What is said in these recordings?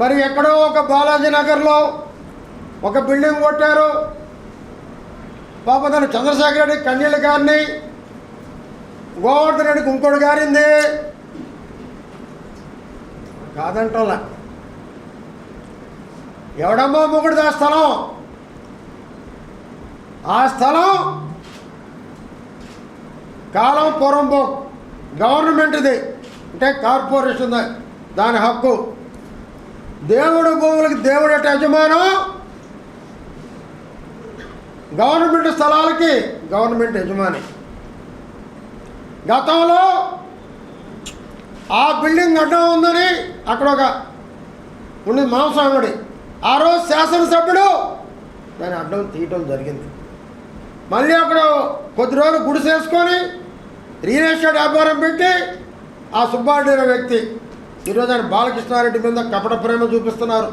మరి ఎక్కడో ఒక బాలాజీ నగర్లో ఒక బిల్డింగ్ కొట్టారు. పాప తన చంద్రశేఖర రెడ్డి కన్నీళ్ళ గారిని గోవర్ధన్ రెడ్డికి ఇంకోటి గారింది. కాదంటోలా ఎవడమ్మా మొగుడిది ఆ స్థలం? ఆ స్థలం కాలం పూర్వం గవర్నమెంట్ది అంటే కార్పొరేషన్ దాని హక్కు. దేవుడు భూములకి దేవుడు యజమానం. గవర్నమెంట్ స్థలాలకి గవర్నమెంట్ యజమాని. గతంలో ఆ బిల్డింగ్ అడ్డం ఉందని అక్కడ ఒక ఉండి మాంసం ఆ రోజు శాసనసభ్యుడు దాని అడ్డం తీయటం జరిగింది. మళ్ళీ అక్కడ కొద్ది రోజులు గుడిసేసుకొని రియల్ ఎస్టేట్ వ్యాపారం పెట్టి ఆ సుబ్బారెడ్డి వ్యక్తి ఈరోజు ఆయన బాలకృష్ణారెడ్డి మీద కపట ప్రేమ చూపిస్తున్నారు.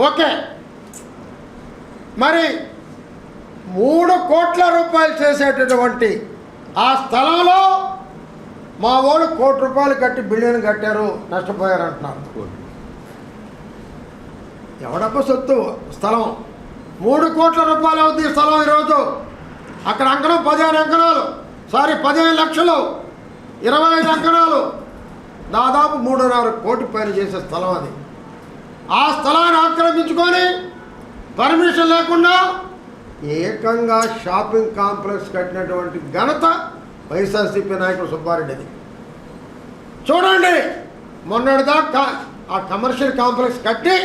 ఓకే. మరి మూడు కోట్ల రూపాయలు చేసేటటువంటి ఆ స్థలంలో మా వాళ్ళు కోటి రూపాయలు కట్టి బిల్డింగ్ కట్టారు నష్టపోయారు అంటున్నారు ఎవడప్ప సొత్తు? స్థలం. మూడు కోట్ల రూపాయలు అవుతుంది ఈ స్థలం ఈరోజు. అక్కడ అంకణం పదిహేను అంకణాలు. సారీ పదిహేను లక్షలు. ఇరవై ఐదు అంకణాలు. దాదాపు మూడున్నర కోటి పైన చేసే స్థలం అది. ఆ స్థలాన్ని ఆక్రమించుకొని పర్మిషన్ లేకుండా ఏకంగా షాపింగ్ కాంప్లెక్స్ కట్టినటువంటి ఘనత వైఎస్ఆర్సీపీ నాయకుడు సుబ్బారెడ్డిది. చూడండి మొన్నటిదాకా ఆ కమర్షియల్ కాంప్లెక్స్ కట్టి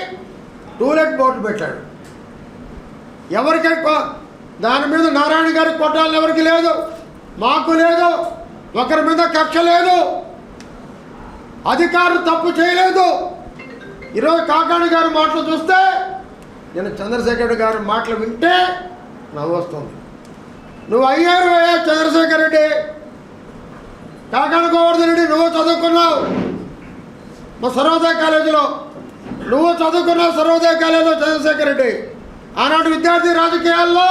టూలెట్ బోర్డు పెట్టాడు. ఎవరికైనా దాని మీద నారాయణ గారి కొట్టాలని ఎవరికి లేదు. మాకు లేదు. ఒకరి మీద కక్ష లేదు. అధికారులు తప్పు చేయలేదు. ఈరోజు కాకాణి గారి మాటలు చూస్తే నేను చంద్రశేఖర్ గారి మాటలు వింటే నవ్వు వస్తుంది. నువ్వు అయ్యారు అయ్యా చంద్రశేఖర్ రెడ్డి? కాకాణి గోవర్ధన్ రెడ్డి నువ్వు చదువుకున్నావు. మా సర్వోదయ కాలేజీలో నువ్వు చదువుకున్నావు సర్వోదయ కాలేజీలో చంద్రశేఖర్ రెడ్డి. ఆనాటి విద్యార్థి రాజకీయాల్లో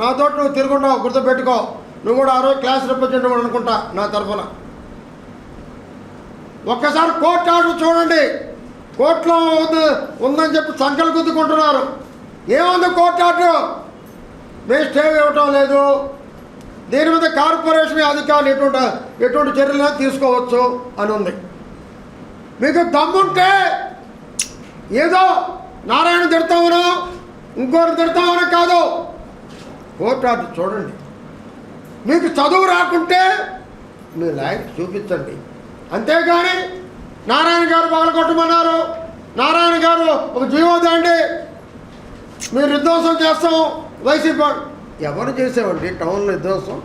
నాతో నువ్వు తిరుగుంటావు గుర్తుపెట్టుకో. నువ్వు కూడా ఆ రోజు క్లాస్ రిప్రజెంటేటివ్ అనుకుంటా నా తరఫున. ఒక్కసారి కోర్టు ఆర్డర్ చూడండి. కోర్టులో ఉంది ఉందని చెప్పి సంఖ్యలు గుద్దుకుంటున్నారు. ఏముంది కోర్టు ఆర్డర్? మేము స్టే ఇవ్వటం లేదు. దీని మీద కార్పొరేషన్ అధికారులు ఎటువంటి ఎటువంటి చర్యలు తీసుకోవచ్చు అని ఉంది. మీకు దమ్ముంటే ఏదో నారాయణ తిడతామనో ఇంకోరు తిడతామనో కాదు. కోర్టు ఆర్డర్ చూడండి. మీకు చదువు రాకుంటే మీ లైఫ్ చూపించండి. అంతేగాని నారాయణ గారు పగలగొట్టమన్నారు. నారాయణ గారు ఒక జీవో దాండి మీరు విధ్వంసం చేస్తాం. వైసీపీ ఎవరు చేసామండి టౌన్లో విధ్వంసం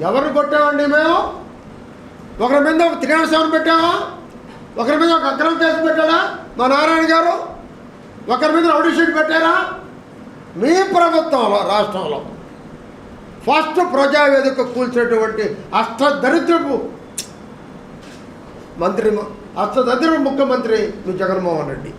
ఎవరిని కొట్టామండి మేము? ఒకరి మీద ఒక త్రీ సెవెన్ పెట్టామా? ఒకరి మీద ఒక అక్రమ కేసు పెట్టాడా? మా నారాయణ గారు? ఒకరి మీద రౌడీ షీట్ పెట్టారా? మీ ప్రభుత్వంలో రాష్ట్రంలో ఫస్ట్ ప్రజావేదిక కూల్చినటువంటి అష్టదరిద్రపు మంత్రి అష్టదరిద్రపు ముఖ్యమంత్రి మీ జగన్మోహన్ రెడ్డి.